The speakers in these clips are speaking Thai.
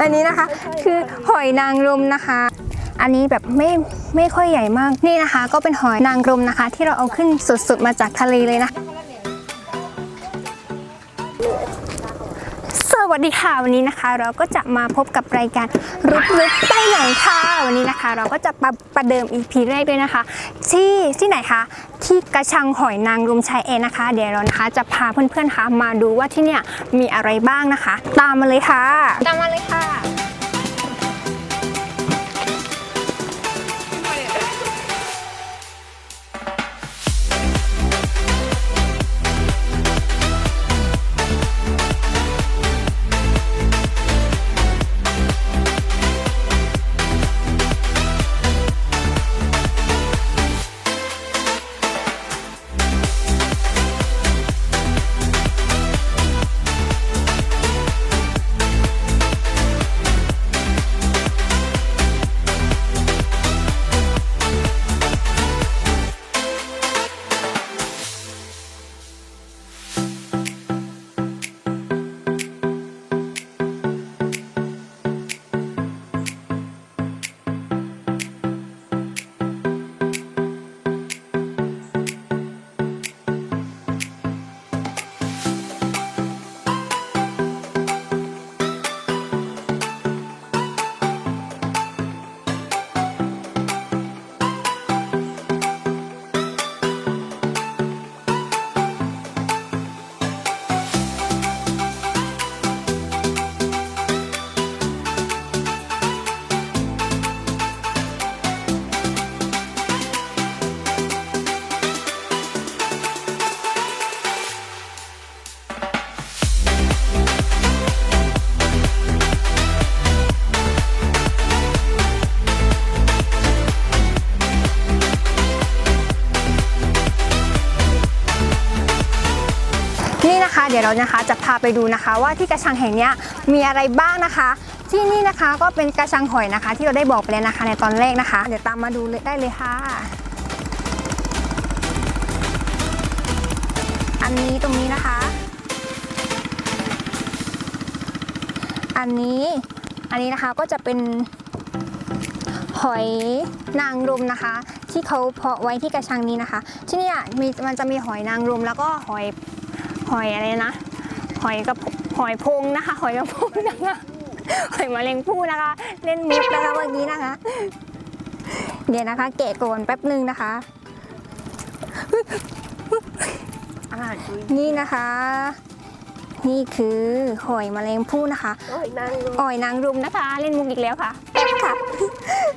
อันนี้นะคะ คือหอยนางรมนะคะ อันนี้แบบไม่ไม่ค่อยใหญ่มากนี่นะคะ ก็เป็นหอยนางรมนะคะ ที่เราเอาขึ้นสดๆมาจากทะเลเลยนะ สวัสดีค่ะวันนี้นะคะ เราก็จะมาพบกับรายการรุกรุกไปไหนค่ะวันนี้นะคะ เราก็จะประประเดิม EP แรกด้วยนะคะ ที่ที่ไหนคะที่กระชังหอยนางรมชายเอนะคะ เดี๋ยวเรานะคะจะพาเพื่อนๆคะมาดูว่าที่เนี่ยมีอะไรบ้างนะคะ ตามมาเลยค่ะ ตามมาเลยค่ะ ดี๋ยวเรานะคะจะพาไปดูนะคะว่าที่กระชังแห่งนี้มีอะไรบ้างนะคะ ที่นี่นะคะก็เป็นกระชังหอยนะคะ ที่เราได้บอกไปแล้วนะคะในตอนแรกนะคะ เดี๋ยวตามมาดูได้เลยค่ะ อันนี้ตรงนี้นะคะ อันนี้อันนี้นะคะก็จะเป็นหอยนางรมนะคะ ที่เขาเพาะไว้ที่กระชังนี้นะคะ ที่นี่มันจะมีหอยนางรมแล้วก็หอย หอยอะไรนะ หอยกระพหอยพงนะคะ หอยกระพงนะคะหอยแมลงภู่นะคะ เล่นมุกนะคะเมื่อกี้นะคะ เดี๋ยวนะคะแกะก่อนแป๊บหนึ่งนะคะอาหารคุยนี่นะคะ นี่คือหอยแมลงภู่นะคะโอ้ยนางรมหอยนางรมนะคะ เล่นมุกอีกแล้วค่ะค่ะ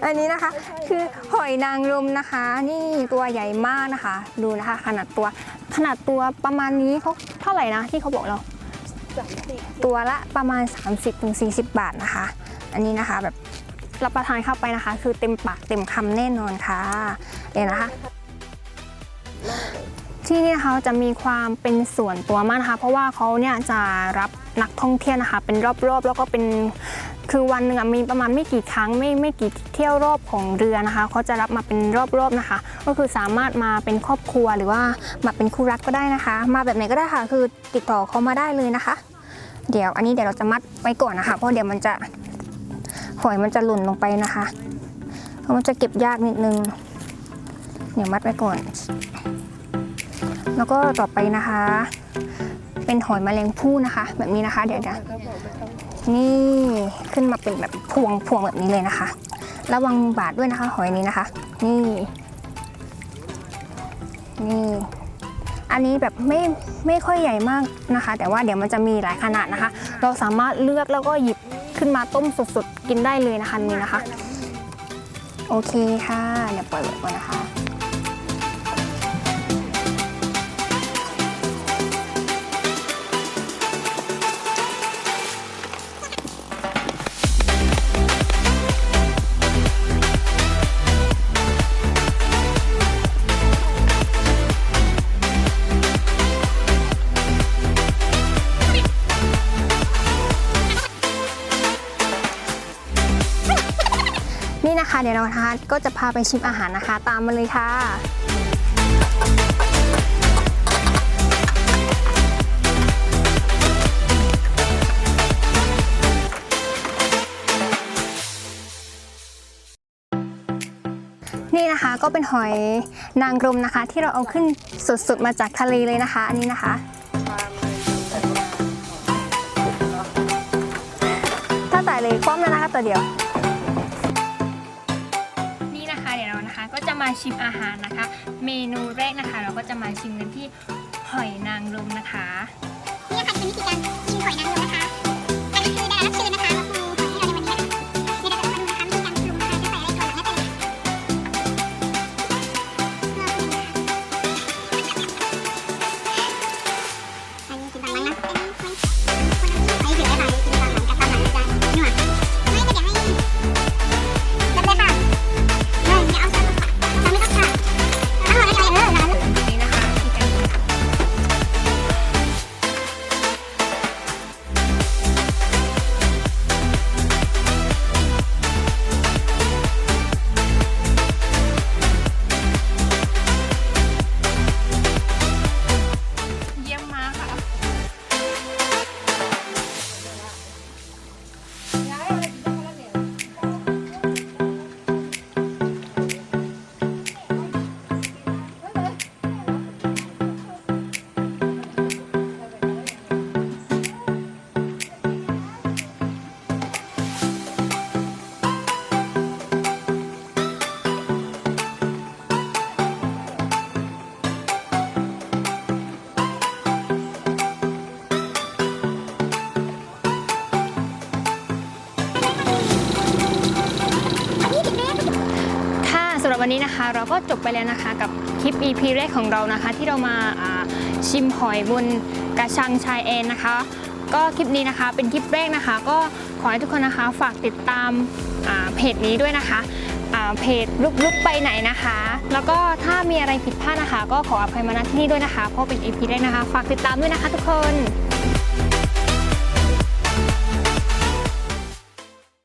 อันนี้นะคะคือหอยนางรมนะคะ นี่ตัวใหญ่มากนะคะ ดูนะคะ ขนาดตัว ขนาดตัวประมาณนี้เขาเท่าไหร่นะที่เขาบอกเราสามสิบตัวละประมาณ 30-40 บาทนะคะ อันนี้นะคะแบบรับประทานเข้าไปนะคะ คือเต็มปากเต็มคำแน่นอนค่ะเดี๋ยวนะคะ ที่นี่นะคะจะมีความเป็นส่วนตัวมากนะคะ เพราะว่าเขาเนี่ยจะรับนักท่องเที่ยวนะคะ เป็นรอบๆ แล้วก็เป็น คือวันหนึ่งมีประมาณไม่กี่ครั้งไม่ไม่กี่เที่ยวรอบของเรือนะคะเขาจะรับมาเป็นรอบๆนะคะ ก็คือสามารถมาเป็นครอบครัวหรือว่ามาเป็นคู่รักก็ได้นะคะ มาแบบไหนก็ได้ค่ะ คือติดต่อเขามาได้เลยนะคะ เดี๋ยวอันนี้เดี๋ยวเราจะมัดไว้ก่อนนะคะ เพราะเดี๋ยวมันจะหอยมันจะหล่นลงไปนะคะเพราะมันจะเก็บยากนิดนึงเดี๋ยวมัดไว้ก่อน แล้วก็ต่อไปนะคะ เป็นหอยแมลงภู่นะคะ แบบนี้นะคะ เดี๋ยวนะ นี่ขึ้นมาเป็นแบบพวงพวงแบบนี้เลยนะคะ ระวังบาดด้วยนะคะ หอยนี้นะคะ นี่ นี่ อันนี้แบบไม่ไม่ค่อยใหญ่มากนะคะ แต่ว่าเดี๋ยวมันจะมีหลายขนาดนะคะ เราสามารถเลือกแล้วก็หยิบขึ้นมาต้มสดๆกินได้เลยนะคะนี่นะคะ โอเคค่ะ เดี๋ยวเปล่อยไว้ก่อนนะคะ นี่นะคะเดี๋ยวน้องทัศก็จะพาไปชิมอาหารนะคะ ตามมาเลยค่ะ นี่นะคะก็เป็นหอยนางรมนะคะ ที่เราเอาขึ้นสดๆมาจากทะเลเลยนะคะ อันนี้นะคะถ้าแต่เลยคว่ำแล้วนะคะตัวเดียว มาชิมอาหารนะคะ เมนูแรกนะคะ เราก็จะมาชิมกันที่หอยนางรมนะคะ นี่ค่ะเป็นวิธีการำหรับวันนี้นะคะ เราก็จบไปแล้วนะคะกับคลิป EP แรกของเรานะคะ ที่เรามาชิมหอยบนกระชังชายเอ็นนะคะ ก็คลิปนี้นะคะเป็นคลิปแรกนะคะ ก็ขอให้ทุกคนนะคะฝากติดตามาเพจนี้ด้วยนะคะเพจลุกลุกไปไหนนะคะ แล้วก็ถ้ามีอะไรผิดพลาดนะคะ ก็ขออภัยมาณที่นี่ด้วยนะคะ เพราะเป็น EP แรกนะคะ ฝากติดตามด้วยนะคะทุกคน